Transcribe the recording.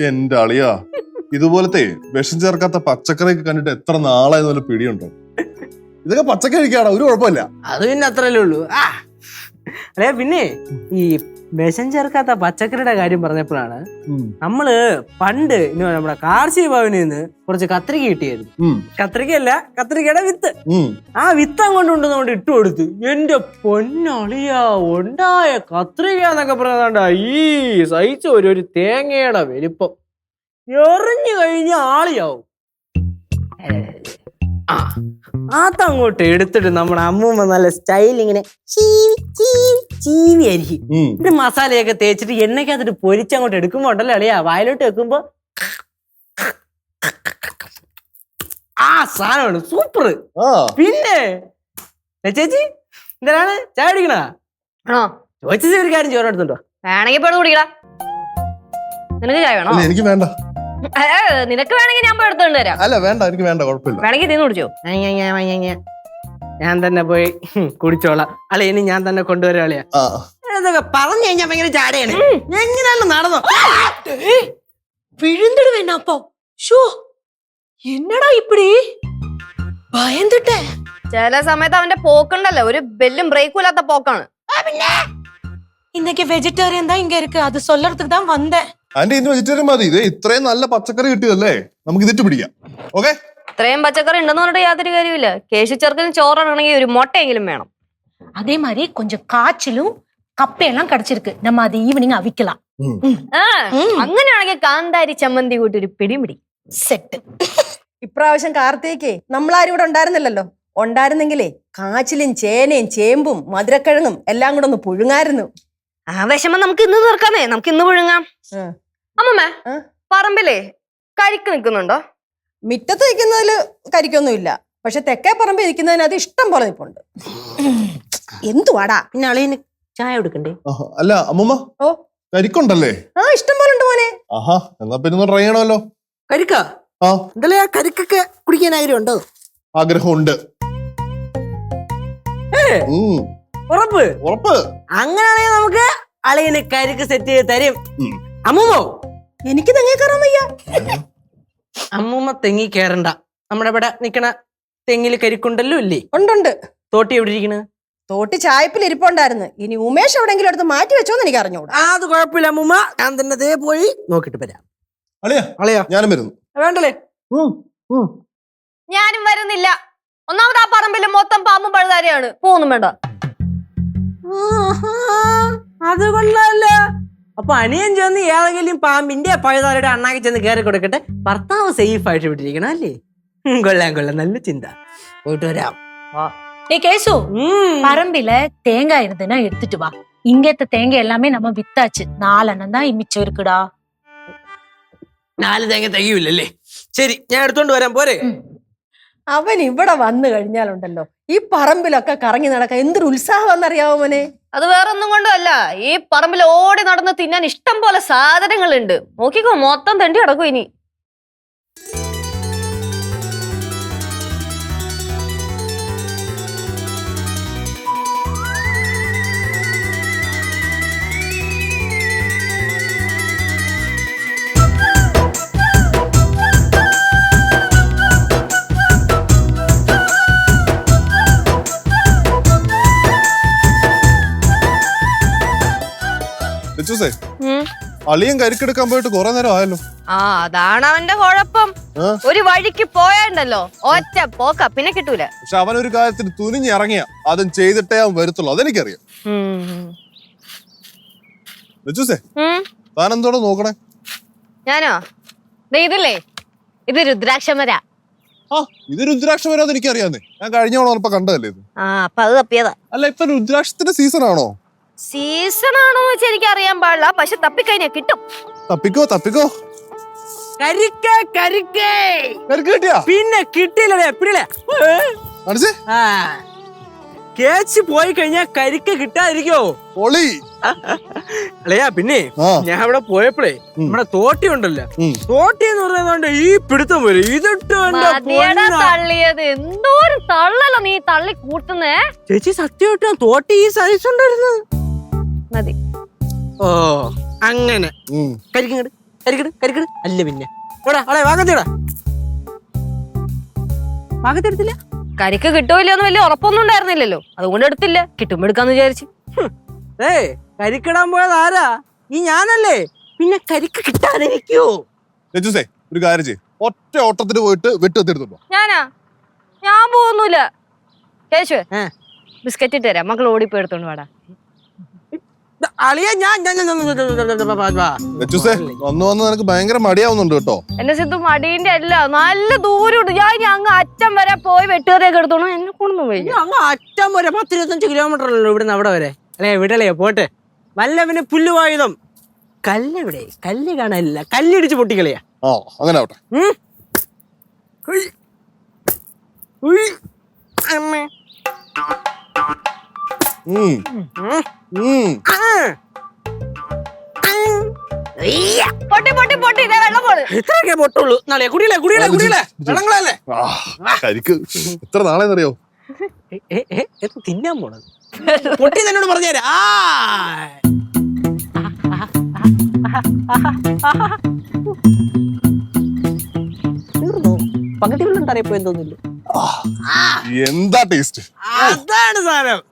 എന്റെ അളിയാ. ഇതുപോലത്തെ വിഷം ചേർക്കാത്ത പച്ചക്കറിയൊക്കെ കണ്ടിട്ട് എത്ര നാളായി നല്ല പിടിയുണ്ടോ? ഇതൊക്കെ പച്ചക്കറി കഴിക്കാടാ ഒരു കുഴപ്പമില്ല. അത് പിന്നെ അത്രല്ലേ ഉള്ളൂ. ആ. അല്ലേ പിന്നെ ഈ വിഷം ചേർക്കാത്ത പച്ചക്കറിയുടെ കാര്യം പറഞ്ഞപ്പോഴാണ് നമ്മൾ പണ്ട് ഇന്ന് നമ്മുടെ കാർഷിക ഭവനിൽ നിന്ന് കുറച്ച് കത്രിക കിട്ടിയായിരുന്നു. കത്രികയല്ല കത്രികയുടെ വിത്ത്. ആ വിത്ത് അങ്ങോട്ട് കൊണ്ട് നമ്മൾ ഇട്ട് കൊടുത്തു എന്റെ പൊന്നളിയ ഉണ്ടായ കത്രിക എന്നൊക്കെ പറഞ്ഞാണ്ട ഈ സഹിച്ച ഒരു ഒരു തേങ്ങയുടെ വലിപ്പം. എറിഞ്ഞു കഴിഞ്ഞ ആളിയാവും. അതങ്ങോട്ട് എടുത്തിട്ട് നമ്മുടെ അമ്മൂമ്മ നല്ല സ്റ്റൈൽ ഇങ്ങനെ ചീവി ഉം. എന്നിട്ട് മസാലയൊക്കെ തേച്ചിട്ട് എണ്ണയ്ക്കകത്തിട്ട് പൊരിച്ചങ്ങോട്ട് എടുക്കുമ്പോ ഉണ്ടല്ലോ അളിയാ വായിലോട്ട് വെക്കുമ്പോ ആ സാധനമാണ് സൂപ്പർ പിന്നെ ചേച്ചി എന്തിനാണ് ചായ കുടിക്കണ? ആണോ ചോദിച്ചത് ഒരു കാര്യം ചോറ് എടുത്തുണ്ടോ വേണമെങ്കിൽ പോയി കുടിക്കടാ. നിനക്ക് ചായ വേണോ? എനിക്ക് വേണ്ട. നിനക്ക് വേണമെങ്കിൽ ഞാൻ പോയി എടുത്തോണ്ട് തരാം അല്ല വേണ്ട എനിക്ക് വേണ്ട കുഴപ്പമില്ല വേണമെങ്കിൽ തിന്നു കുടിച്ചോ ഞാൻ തന്നെ പോയി ഹും, കുടിച്ചോളാം അളെ ഇനി ഞാൻ തന്നെ കൊണ്ടുവരാം അളിയാ ആ ഇതൊക്കെ പറഞ്ഞു കഴിഞ്ഞാൽ ഭയങ്കര ചാടയാണ് എങ്ങനെയാണ് നടന്നോ விழுந்துடு வேணாப்பா ஷோ என்னடா இப்படி பயந்துட்டேன் ചില സമയത്ത് അവന്റെ പോക്കുണ്ടല്ലോ ഒരു ബെല്ലും ബ്രേക്കും ഇല്ലാത്ത പോക്കാണ് இன்னைக்கு வெஜிடேரியன் தான் இங்க இருக்கு அது சொல்லறதுக்கு தான் வந்தேன் ആന്റി ഇന്ന് വെജിറ്റേറിയൻ മതി ഇത് ഇത്രയും നല്ല പച്ചക്കറി കിട്ടിയതല്ലേ നമുക്ക് ഇതിട്ട് പിടിക്കാം ഓക്കെ ഇത്രയും പച്ചക്കറി ഉണ്ടെന്ന് പറഞ്ഞിട്ട് യാതൊരു കാര്യമില്ല കേശു ചെറുക്കന് ചോറാണെങ്കിൽ ഒരു മുട്ടയെങ്കിലും വേണം அதே மாதிரி கொஞ்சம் காய்ச்சலும் கப்பையெல்லாம் கிடைச்சிருக்கு நம்ம அது ஈவினிங் அவிக்கலாம் ആ അങ്ങനെയാണെങ്കിൽ കാന്താരി ചമ്മന്തി കൂട്ടി ഒരു പിടിപിടി செட்டு ഇപ്രാവശ്യം കാർത്തികയ്ക്ക് നമ്മളാരും ഇവിടെ ഉണ്ടായിരുന്നില്ലല്ലോ ഉണ്ടായിരുന്നെങ്കിലേ കാച്ചിലും ചേനയും ചേമ്പും മധുരക്കിഴങ്ങും എല്ലാം കൂടെ ഒന്ന് പുഴുങ്ങായിരുന്നു ആ വിഷമം നമുക്ക് ഇന്ന് തീർക്കാമേ. നമുക്ക് ഇന്ന് പുഴുങ്ങാം. അമ്മമ്മ? പറമ്പിലേ കരിക്ക് നിൽക്കുന്നുണ്ടോ? മിറ്റത്ത് നിൽക്കുന്നതിൽ കരിക്കൊന്നുമില്ല. പക്ഷെ തെക്കേ പറമ്പിൽ ഇരിക്കുന്നതിനകത്ത് ഇഷ്ടം പോലെ നിൽപ്പുണ്ട്. എന്തുവാടാ? പിന്നെ അളിയന് ചായ കൊടുക്കണ്ടേ. അല്ല അമ്മമ്മ. ഓ. കരിക്കുണ്ടല്ലേ? ആ ഇഷ്ടം പോലെ ഉണ്ട് മോനെ. ആഹാ എന്നാ പിന്നെ ഒന്ന് ട്രൈ ചെയ്യണമല്ലോ. കരിക്ക? ആ. എന്തായാലും ആ കരിക്കൊക്കെ കുടിക്കാൻ ആഗ്രഹം ഉണ്ടോ ആഗ്രഹമുണ്ട് ഉം, ഉറപ്പ്? ഉറപ്പ്. അങ്ങനെയാണെങ്കിൽ നമുക്ക് അളിയന് കരിക്ക് സെറ്റ് ചെയ്ത് തരും. അമ്മൂമ്മോ എനിക്ക് തെങ്ങി കയറാൻ വയ്യ. അമ്മൂമ്മ. തെങ്ങി കയറണ്ട നമ്മുടെ ഇവിടെ നിക്കണ തെങ്ങിൽ കരിക്കുണ്ടല്ലോ ഇല്ലേ? ഉണ്ടുണ്ട് തോട്ടി എവിടെ ഇരിക്കണ്? തോട്ടി ചായപ്പിൽ ഇരിപ്പുണ്ടായിരുന്നു. ഇനി ഉമേഷ് എവിടെങ്കിലും എടുത്ത് മാറ്റി വെച്ചോന്ന് എനിക്ക് അറിഞ്ഞൂടാ. ആ അത് കുഴപ്പമില്ല അമ്മൂമ്മ. ഞാൻ തന്നെ ദേ പോയി നോക്കിട്ട് വരാം. അളിയാ അളിയാ. ഞാനും വരുന്നു. വേണ്ടല്ലേ. ഞാനും വരുന്നില്ല. ഒന്നാമത് ആ പറമ്പിൽ മൊത്തം പാമ്പും പഴുതാരയാണ്. പോകുന്നു വേണ്ട. അത് കൊള്ളാല്ല അപ്പൊ അനിയൻ ചെന്ന് ഏതെങ്കിലും പാമ്പിന്റെ പഴുതാരുടെ അണ്ണാക്കി ചെന്ന് കയറി കൊടുക്കട്ടെ ഭർത്താവ് സേഫ് ആയിട്ട് വിട്ടിരിക്കണം അല്ലേ ഉം, കൊള്ളാം കൊള്ളാം നല്ല ചിന്ത പോയിട്ട് വരാം ஏ கேசு ഉം. பரம்பில தேங்காய் இருந்ததுன்னா எடுத்துட்டு வா இங்கத்த தேங்காய் எல்லாமே நம்ம வித்தாச்சு நாலெண்ணம் தான் மிச்சம் இருக்குடா നാല് തേങ്ങ തികയൂലല്ലേ ശരി ഞാൻ എടുത്തോണ്ട് വരാം പോരെ അവൻ ഇവിടെ വന്നു കഴിഞ്ഞാലുണ്ടല്ലോ ഈ പറമ്പിലൊക്കെ കറങ്ങി നടക്കാൻ എന്തൊരു ഉത്സാഹം എന്നറിയാവോ മോനെ അത് വേറെ ഒന്നും കൊണ്ടല്ല. ഈ പറമ്പിൽ ഓടി നടന്ന് തിന്നാൻ ഇഷ്ടം പോലെ സാധനങ്ങളുണ്ട്. നോക്കിക്കോ മൊത്തം തെണ്ടി കിടക്കും ഇനി. ലച്ചൂസേ അളിയും കരിക്ക് കരിക്കെടുക്കാൻ പോയിട്ട് കൊറേ നേരം ആയല്ലോ. ആ അതാണ് അവന്റെ കുഴപ്പം. ഒരു വഴിക്ക് പോയാണ്ടല്ലോ. ഒറ്റ പോക്ക പിന്നെ കിട്ടൂല. പക്ഷെ അവൻ ഒരു കാര്യത്തിന് തുനിഞ്ഞിറങ്ങിയ അതും ചെയ്തിട്ടേ അവൻ വരത്തുള്ളൂ. അതെനിക്കറിയാം. ഉം. താൻ എന്തോടെ നോക്കണേ? ഞാനോ? ഇതില്ലേ? ഇത് രുദ്രാക്ഷമര. ആ ഇത് രുദ്രാക്ഷ വരാതെ എനിക്കറിയാന്നേ. ഞാൻ കഴിഞ്ഞ തവണ കണ്ടതല്ലേ ഇത്? ആ അപ്പൊ അത് തപ്പിയതാ. അല്ല ഇപ്പൊ രുദ്രാക്ഷത്തിന്റെ സീസൺ ആണോ? സീസൺ ആണോ വെച്ച് എനിക്ക് അറിയാൻ പാടില്ല. പക്ഷെ തപ്പിക്കഴിഞ്ഞാ കിട്ടും. തപ്പിക്കോ തപ്പിക്കോ. കരിക്കേ കരിക്കേ. കരിക്ക് കിട്ടിയാ? പിന്നെ കിട്ടിയില്ലേ എപ്പിടില്ലേ ആ. കേച്ച് പോയി കഴിഞ്ഞാ കരിക്ക കിട്ടാതിരിക്കോ പൊളി. അല്ലയാ പിന്നെ ഞാൻ അവിടെ പോയപ്പോഴേ. നമ്മുടെ തോട്ടി ഉണ്ടല്ലോ. തോട്ടി എന്ന് പറയുന്നോണ്ട് ഈ പിടുത്തം വരും. ഇതിട്ട്. തള്ളിയത്. എന്തോരം തള്ളല്ലോ നീ തള്ളി കൂട്ടുന്നേ? ചേച്ചി സത്യം തോട്ടി ഈ സൈസ് ഉണ്ടായിരുന്നു മതി. ഓ അങ്ങനെ. ഉം. കരിക്കങ്ങട് കരിക്കട് കരിക്കട്. അല്ല പിന്നെ. എടാ അവളെ വാഗത്തിടാ. വാഗത്തെടുത്തില്ല? കരിക്ക് കിട്ടുമില്ല എന്ന് വലിയ ഉറപ്പൊന്നും ഉണ്ടായിരുന്നില്ലല്ലോ. അതുകൊണ്ട് എടുത്തില്ല. കിട്ടുമ്പോ എടുക്കാന്ന് വിചാരിച്ചു. ഏ കരിക്കിടാൻ പോയത് ആരാ? നീ ഞാനല്ലേ? പിന്നെ കരിക്ക് കിട്ടാതിരിക്കോ. ഒരു കാര്യം ചെയ്യ്. ഒറ്റ ഓട്ടത്തിന് പോയിട്ട് വെട്ടുവെത്തെടുത്തുണ്ടോ ഞാനാ? ഞാൻ പോകുന്നില്ല കേശുവേ. ബിസ്ക്കറ്റ് ഇട്ട് തരാം. മക്കൾ ഓടിപ്പോയി എടുത്തോണ്ട് വാടാ. അളിയ ഞാൻ. ലച്ചുസേ വന്ന് വന്ന് നിനക്ക് ഭയങ്കര മടിയാവുന്നുണ്ട് കേട്ടോ എന്നെ സിദ്ധു മടീന്റെ അല്ല നല്ല ദൂരമുണ്ട് ഞാൻ ഇനി അങ്ങ് അറ്റം വരെ പോയി വെട്ടുകറിയൊക്കെ എടുത്തോണം എന്നെ കൊണ്ടു പോയി അങ്ങ് അറ്റം വരെ പത്ത് ഇരുപത്തഞ്ച് കിലോമീറ്റർ അല്ലല്ലോ ഇവിടുന്ന് അവിടെ വരെ അല്ലേ വിടലേ പോട്ടെ വല്ലവന് പുല്ലുവായുധം കല്ലെവിടെ കല്ല് കാണാനില്ല കല്ലിടിച്ച് പൊട്ടിക്കളിയാ ഓ അങ്ങനെ ആവട്ടെ. അമ്മേ. ഉം. ഉം. ഉം. ആ. ആ. ഉയ്യ. പൊട്ടി പൊട്ടി പൊട്ടി ഇതേ വെള്ളം പോണ് ഇത്രയൊക്കെ പൊട്ടുള്ളൂ നാളെ കുടിയില്ലേ കുടിയില്ലേ കുടിയില്ലേ വെള്ളങ്ങളല്ലേ കരിക്ക് എത്ര നാളെന്നറിയോ തിന്നാൻ പോണത് പൊട്ടി തന്നോട് പറഞ്ഞുതരാ ആ തീർന്നു പകുതി വെള്ളം തറയപ്പോ എന്തോന്നില്ല എന്താ ടേസ്റ്റ് അതാണ് സാധനം